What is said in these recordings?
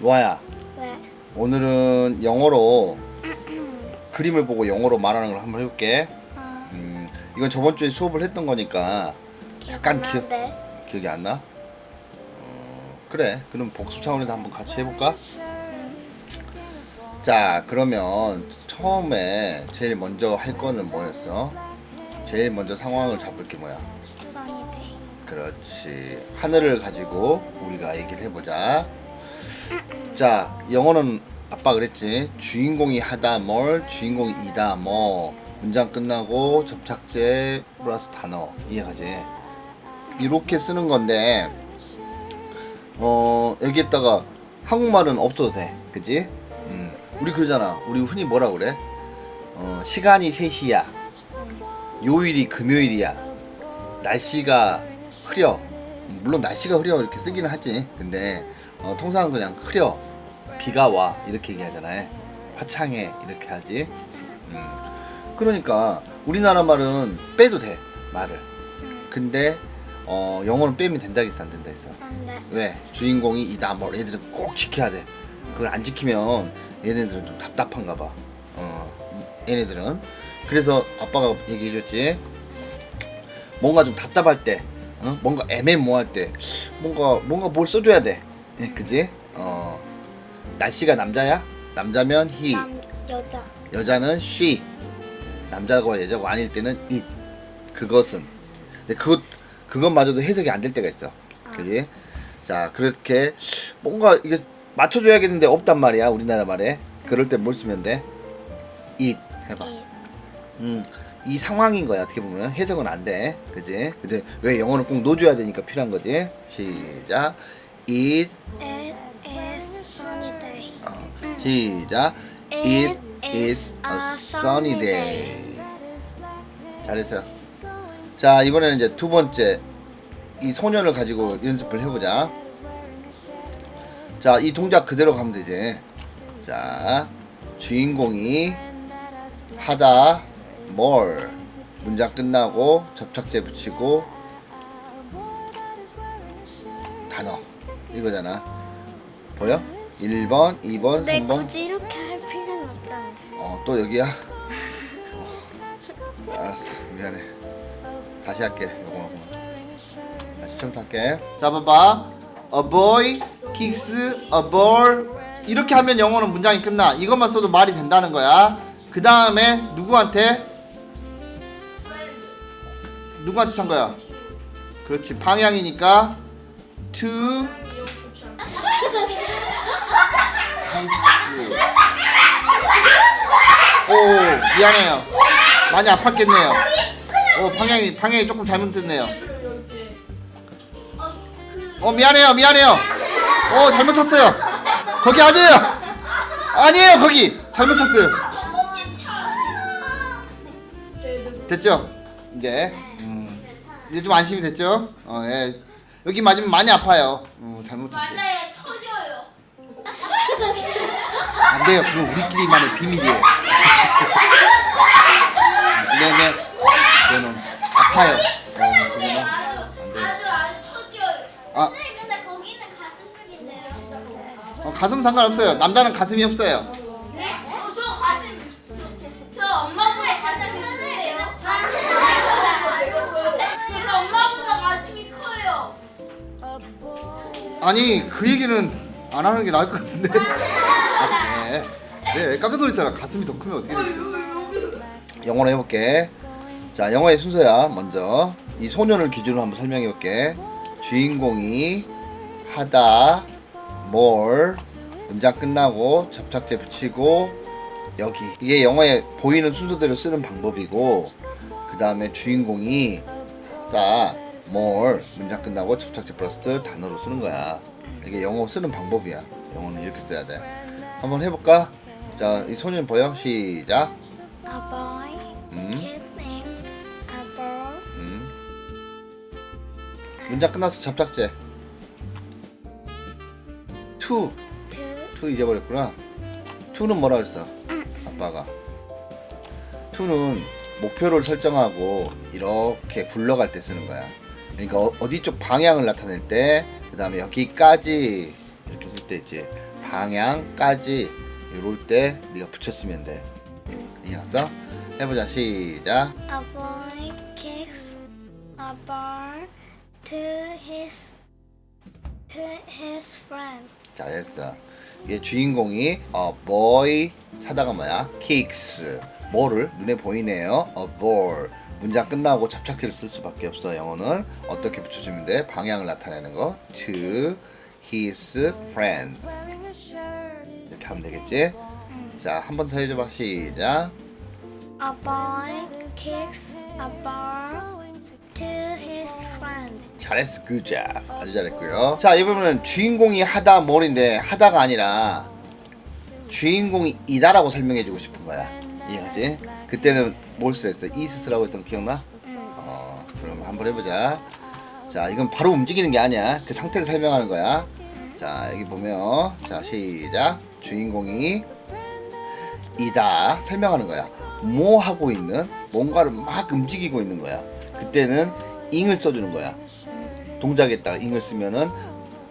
로아야 왜? 오늘은 영어로 그림을 보고 영어로 말하는 걸 한번 해볼게 어, 음, 이건 저번 주에 수업을 했던 거니까 약간 기억 나는데. 기억이 안 나? 어, 그래 그럼 복습 차원에서 한번 같이 해볼까? 자 그러면 처음에 제일 먼저 할 거는 뭐였어? 제일 먼저 상황을 잡을 게 뭐야? 써니 데이. 그렇지. 하늘을 가지고 우리가 얘기를 해보자. 자, 영어는 아빠 그랬지. 주인공이 하다 뭘, 주인공이 이다 뭐. 문장 끝나고 접착제 플러스 단어 이해가지? 이렇게 쓰는 건데, 어 여기에다가 한국말은 없어도 돼, 그지? 음, 우리 그러잖아. 우리 흔히 뭐라 그래? 어, 시간이 3시야. 요일이 금요일이야. 날씨가 흐려. 물론 날씨가 흐려 이렇게 쓰기는 하지. 근데 어, 통상 그냥 흐려. 비가 와 이렇게 얘기하잖아요. 화창해 이렇게 하지. 음. 그러니까 우리나라 말은 빼도 돼 말을. 응. 근데 어, 영어는 빼면 된다 했어 안 된다 했어. 안 돼. 왜? 주인공이 이다 뭐 얘들은 꼭 지켜야 돼. 그걸 안 지키면 얘네들은 좀 답답한가 봐. 어, 얘네들은. 그래서 아빠가 얘기해줬지. 뭔가 좀 답답할 때, 어? 뭔가 애매모호할 때, 뭔가 뭔가 뭘 써줘야 돼. 예, 그지? 어, 날씨가 남자야? 남자면 he, 남 여자. 여자는 she, 남자고 여자고 아닐 때는 it. 그것은. 근데 그것 그것마저도 해석이 안 될 때가 있어. 그지? 자, 그렇게 뭔가 이게 맞춰줘야겠는데 없단 말이야 우리나라 말에. 그럴 때 뭘 쓰면 돼? it 해봐. 이 음, 이 상황인 거야 어떻게 보면 해석은 안 돼, 그지? 근데 왜 영어는 꼭 넣어줘야 되니까 필요한 거지? 시작. It It is sunny day. 어, 시작. It is a sunny day. 잘했어. 자 이번에는 이제 두 번째 이 소년을 가지고 연습을 해보자. 자 이 동작 그대로 가면 되지. 자 주인공이 하다 뭘 문장 끝나고 접착제 붙이고 단어 이거잖아. 보여? 1번, 2번, 근데 3번. 굳이 이렇게 할 필요는 없잖아. 어, 또 여기야? 어, 알았어. 미안해. 다시 할게. 요거. 다시 처음부터 할게. 자, 봐봐. A boy kicks a ball. 이렇게 하면 영어는 문장이 끝나. 이것만 써도 말이 된다는 거야. 그 다음에 누구한테? 누구한테 찬 거야? 그렇지. 방향이니까 to his 오 미안해요. 많이 아팠겠네요. 오 방향이 방향이 조금 잘못됐네요. 어 미안해요 미안해요. 오 잘못 쳤어요. 거기 아니에요. 아니에요 거기. 잘못 쳤어요. 됐죠? 이제. 음, 이제 좀 안심이 됐죠 어, 예. 여기 맞으면 많이 아파요 어, 잘못 쳤어요 맞아요, 터져요. 안 돼요. 그건 우리끼리만의 비밀이에요. 네네. 그거는 아파요. 어, 그거는 아주, 안 돼. 아주, 아주 터져요. 아, 선생님, 근데 거기는 가슴팍인데요. 어, 가슴 상관없어요. 남자는 가슴이 없어요. 아니 그 얘기는 안 하는 게 나을 것 같은데. 아, 네. 네, 깜짝 놀랐잖아. 가슴이 더 크면 어떻게 돼? 영어로 해볼게. 자, 영어의 순서야. 먼저 이 소년을 기준으로 한번 설명해볼게. 주인공이 하다 뭘 문장 끝나고 접착제 붙이고 여기 이게 영어에 보이는 순서대로 쓰는 방법이고 그 다음에 주인공이 하 다뭘 문장 끝나고 접착제 플러스 단어로 쓰는 거야. 이게 영어 쓰는 방법이야. 영어는 이렇게 써야 돼. 한번 해볼까? 자, 이 소년 보여? 시작. A boy 음, kidnaps a. 음. 문장 끝났어. 접착제. to, to to 잊어버렸구나. to는 뭐라 그랬어? 아빠가. to는 목표를 설정하고 이렇게 굴러갈 때 쓰는 거야. 그러니까 어- 어디 쪽 방향을 나타낼 때, 그 다음에 여기까지 이렇게 쓸 때 있지. 방향까지 이럴 때 네가 붙였으면 돼. 이해갔어? 해보자 시작. A boy kicks a ball to his to his friend. 잘했어. 이게 주인공이 어 boy 사다가 뭐야? kicks 뭐를 눈에 보이네요. a ball 문장 끝나고 접착제를 쓸 수밖에 없어. 영어는 어떻게 붙여주면 돼? 방향을 나타내는 거. to his friend 이렇게 하면 되겠지? 자, 한 번 더 해줘봐. 시작. A boy kicks a ball to his friend. 잘했어. 아주 잘했고요. 자, 이번에는 주인공이 하다 뭘인데 하다가 아니라 주인공이 이다라고 설명해주고 싶은 거야. 이해가지? 그때는 뭘 쓰랬어? 이스스라고 했던 거 기억나? 응. 어, 그럼 한번 해보자. 자, 이건 바로 움직이는 게 아니야. 그 상태를 설명하는 거야. 자, 여기 보면 자 시작. 주인공이 이다 설명하는 거야. 뭐 하고 있는 뭔가를 막 움직이고 있는 거야. 그때는 ing을 써주는 거야. 동작에다가 ing을 쓰면은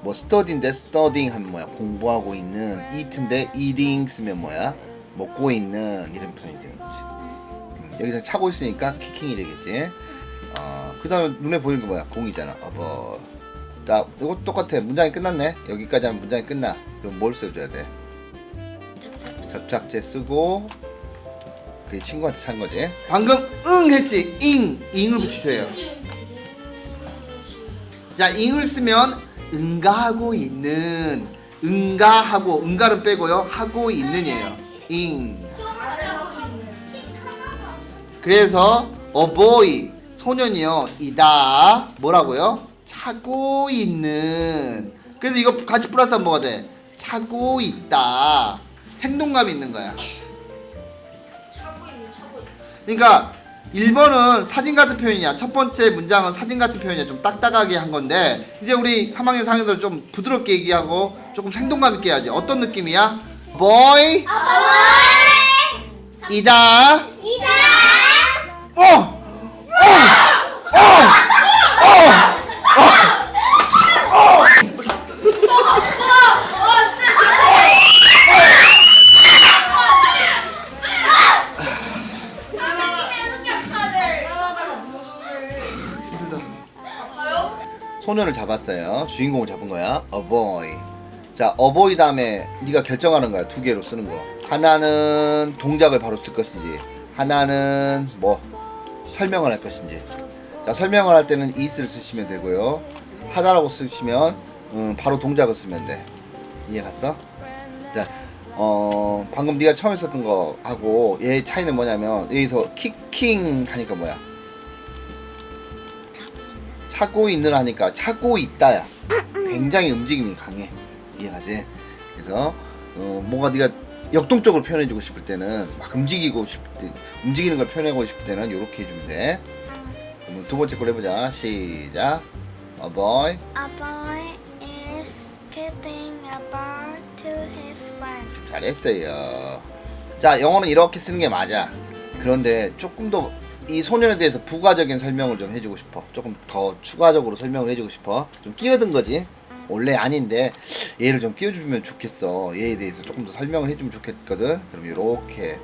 뭐 study인데 studying 하면 뭐야 공부하고 있는 eat인데 eating 쓰면 뭐야 먹고 있는 이런 표현이 되는 거지. 음, 여기서 차고 있으니까 키킹이 되겠지. 어, 그 다음에 눈에 보이는 거 뭐야? 공이잖아. 어버. 자, 이거 똑같아. 문장이 끝났네. 여기까지 하면 문장이 끝나. 그럼 뭘 써줘야 돼? 접착. 접착제 쓰고 그게 친구한테 찬 거지. 방금 응 했지. 잉. 잉을 붙이세요. 자, 잉을 쓰면 응가하고 있는 응가하고 응가를 빼고요. 하고 있는이에요. 잉. 그래서 어보이 소년이요 이다 뭐라고요? 차고 있는 그래서 이거 같이 플러스 하면 뭐가 돼? 차고 있다 생동감 있는 거야. 그러니까 1번은 사진 같은 표현이야 첫 번째 문장은 사진 같은 표현이야 좀 딱딱하게 한 건데 이제 우리 3학년 상인들 좀 부드럽게 얘기하고 조금 생동감 있게 해야지 어떤 느낌이야? Boy 이다 어! 어! 힘들다. 소년을 잡았어요. 주인공을 잡은 거야. A boy. 자, boy 다음에 네가 결정하는 거야. 두 개로 쓰는 거. 하나는 동작을 바로 쓸 것인지, 하나는 뭐 설명을 할 것인지. 자, 설명을 할 때는 is를 쓰시면 되고요. 하다라고 쓰시면 음, 바로 동작을 쓰면 돼. 이해 갔어? 자, 어, 방금 네가 처음 했었던 거 하고 얘 차이는 뭐냐면 여기서 키킹 하니까 뭐야? 차고 있는 하니까 차고 있다야. 굉장히 움직임이 강해. 이해가지? 그래서 어, 뭔가 네가 역동적으로 표현해주고 싶을 때는 막 움직이고 싶을 때 움직이는 걸 표현하고 싶을 때는 이렇게 해주면 돼. 그럼 두 번째 걸 해보자. 시작. A boy. A boy is kicking a ball to his friend. 잘했어요. 자, 영어는 이렇게 쓰는 게 맞아. 그런데 조금 더 이 소년에 대해서 부가적인 설명을 좀 해주고 싶어. 조금 더 추가적으로 설명을 해주고 싶어. 좀 끼어든 거지. 원래 아닌데 얘를 좀 끼워주면 좋겠어. 얘에 대해서 조금 더 설명을 해주면 좋겠거든. 그럼 이렇게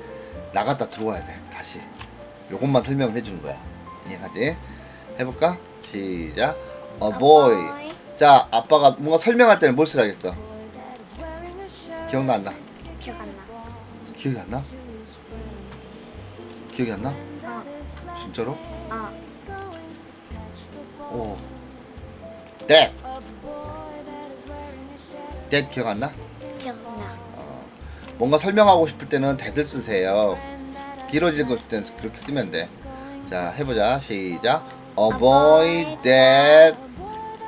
나갔다 들어와야 돼. 다시. 요것만 설명을 해주는 거야. 이해가지? 해볼까? 시작. A boy. 자, 아빠가 뭔가 설명할 때는 뭘 쓰라겠어? 기억나 안 나? 기억 안 나. 기억이 안 나? 기억이 안 나? 어. 진짜로? 어. 오. 네. 네 기억 안 나? 기억 나. 어. 뭔가 설명하고 싶을 때는 that을 쓰세요. 길어질 거쓸 때는 그렇게 쓰면 돼. 자, 해보자. 시작. Avoid that.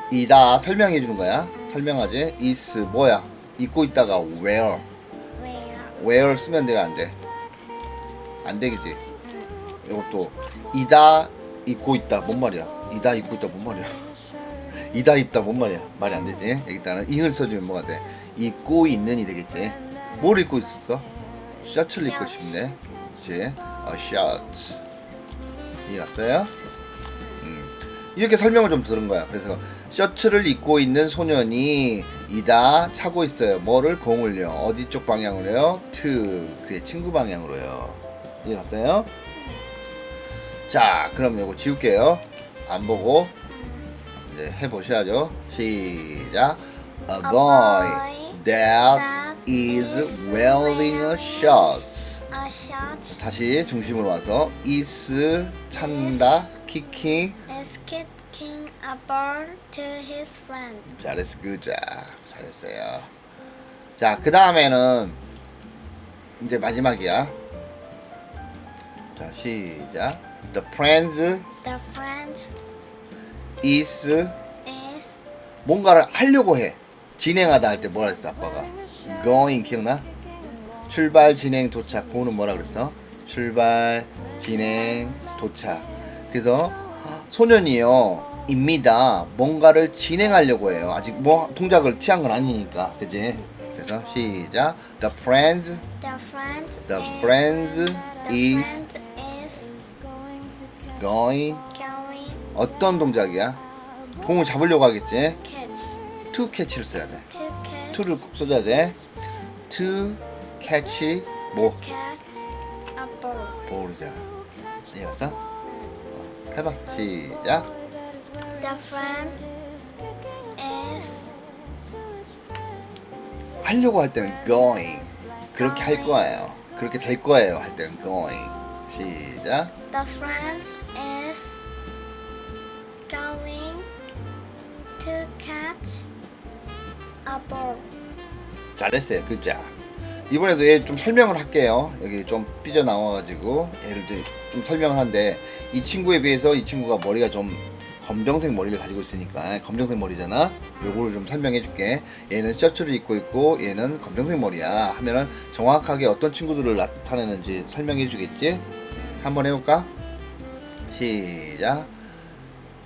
이다 설명해 주는 거야. 설명하지. is 뭐야? 입고 있다가 where. Where? where 쓰면 돼요, 안 돼? 안 되겠지. 이것도 이다 입고 있다 뭔 말이야? 이다 입고 있다 뭔 말이야? 이다 입다 뭔 말이야? 말이 안 되지. 일단은 ing을 써주면 뭐가 돼? 입고 있는이 되겠지. 뭘 입고 있었어? 셔츠를 입고 싶네. 그렇지? 어, 셔츠. 이해갔어요? 음. 이렇게 설명을 좀 들은 거야. 그래서 셔츠를 입고 있는 소년이 이다 차고 있어요. 뭐를 공을요. 어디 쪽 방향으로요? to 그의 친구 방향으로요. 이해갔어요? 자, 그럼 이거 지울게요. 안 보고 이제 해보셔야죠. 시작. A boy that is wearing a shirt. A shot 다시 중심으로 와서 is 찬다, kicking. is kicking a ball to his friend. 잘했어, 그자. 잘했어요. 자, 그 다음에는 이제 마지막이야. 자, 시작. The friends The friend is is 뭔가를 하려고 해. 진행하다 할 때 뭐라 그랬어, 아빠가? going 기억나? 출발, 진행, 도착. 그거는 뭐라 그랬어? 출발, 진행, 도착. 그래서 소년이요. 입니다. 뭔가를 진행하려고 해요. 아직 뭐 동작을 취한 건 아니니까. 그지? 그래서 시작. The friends the friend The friends is going 어떤 동작이야? 공을 잡으려고 하겠지? catch to catch를 써야 돼. to catch to를 꼭 써줘야 돼. to catch 뭐 catch a ball. 볼이잖아. 이해갔어? 어, 해봐. 시작. The friend is 하려고 할 때는 going. 그렇게 할 거예요. 그렇게 될 거예요. 할 때는 going. 시작. the friend is to catch a ball. 잘했어요. 그자. 이번에도 얘 좀 설명을 할게요. 여기 좀 삐져 나와가지고 얘를 좀 설명을 하는데 이 친구에 비해서 이 친구가 머리가 좀 검정색 머리를 가지고 있으니까 검정색 머리잖아. 요거를 좀 설명해 줄게. 얘는 셔츠를 입고 있고 얘는 검정색 머리야. 하면은 정확하게 어떤 친구들을 나타내는지 설명해 주겠지? 한번 해볼까? 시작.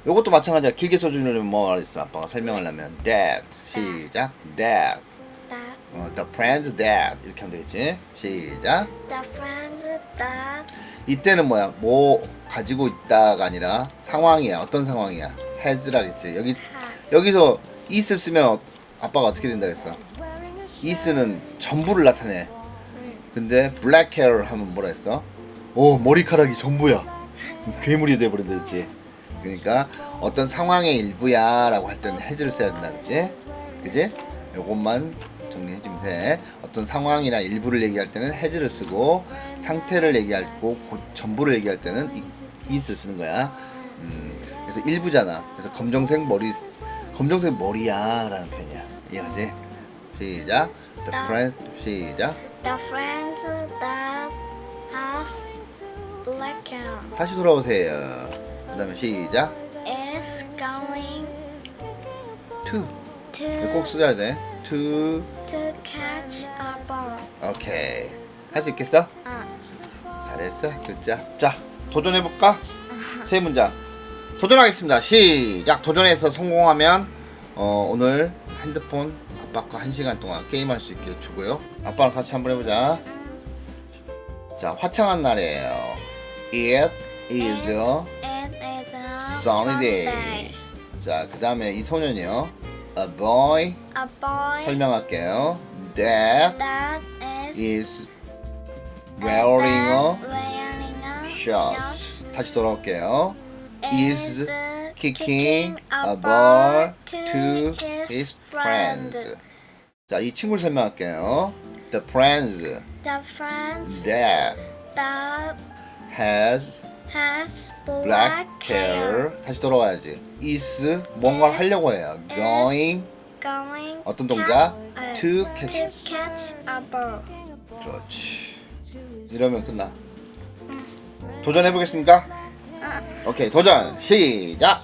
요것도 마찬가지야. 길게 써주려면 뭐 말했어? 아빠가 설명하려면 that. 시작. that. That 어, the friends that 이렇게 하면 되겠지. 시작. the friend that 이때는 뭐야? 뭐 가지고 있다가 아니라 상황이야. 어떤 상황이야? has라겠지. 여기 has 여기서 is 쓰면 어- 아빠가 어떻게 된다 그랬어? is는 전부를 나타내. 근데 black hair 하면 뭐라 했어? 오 머리카락이 전부야. 괴물이 돼버린다 했지. 그러니까 어떤 상황의 일부야라고 할 때는 has를 써야 된다 그랬지. 그지? 요것만 정리해 주면 돼. 어떤 상황이나 일부를 얘기할 때는 has를 쓰고 상태를 얘기하고 고- 전부를 얘기할 때는 이- is를 쓰는 거야. 음, 그래서 일부잖아. 그래서 검정색 머리, 검정색 머리야라는 표현이야. 이해가지? 시작. The friend 시작. the friend that has black hair 다시 돌아오세요. 그 다음에 시작. is going To to 꼭 써야 돼. To to catch a ball. 오케이. 할 수 있겠어? 아, 잘했어. 글자. 자, 도전해 볼까? 세 문장. 도전하겠습니다. 시작. 도전해서 성공하면 어, 오늘 핸드폰 아빠 거 1시간 동안 게임할 수 있게 주고요. 아빠랑 같이 한번 해보자. 자, 화창한 날이에요. It is a sunny day. 자, 그 다음에 이 소년이요. A boy A boy 설명할게요. That that is is wearing a wearing a shirt. 다시 돌아올게요. is kicking a ball to his friends. 자, 이 친구를 설명할게요. The friends The friends that that has has black hair. 다시 돌아와야지. is 뭔가를 is- 하려고 해요. going going 어떤 동작? 어, to to catch. catch a ball. 그렇지. 이러면 끝나. 도전해 보겠습니까? 오케이, 도전 시작.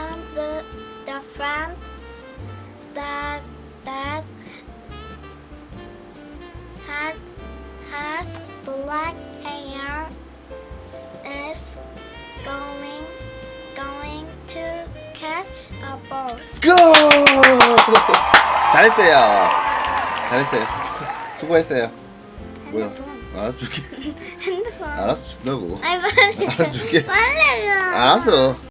Friend, the, the friend that that has has black hair is going going to catch a ball. 고! 잘했어요. 잘했어요. 축하- 수고했어요. 뭐야? 핸드폰. 알았어 줄게. 핸드폰. 알았어 준다고. 아이 빨리 알았어, 줄게. 빨리요. 알았어.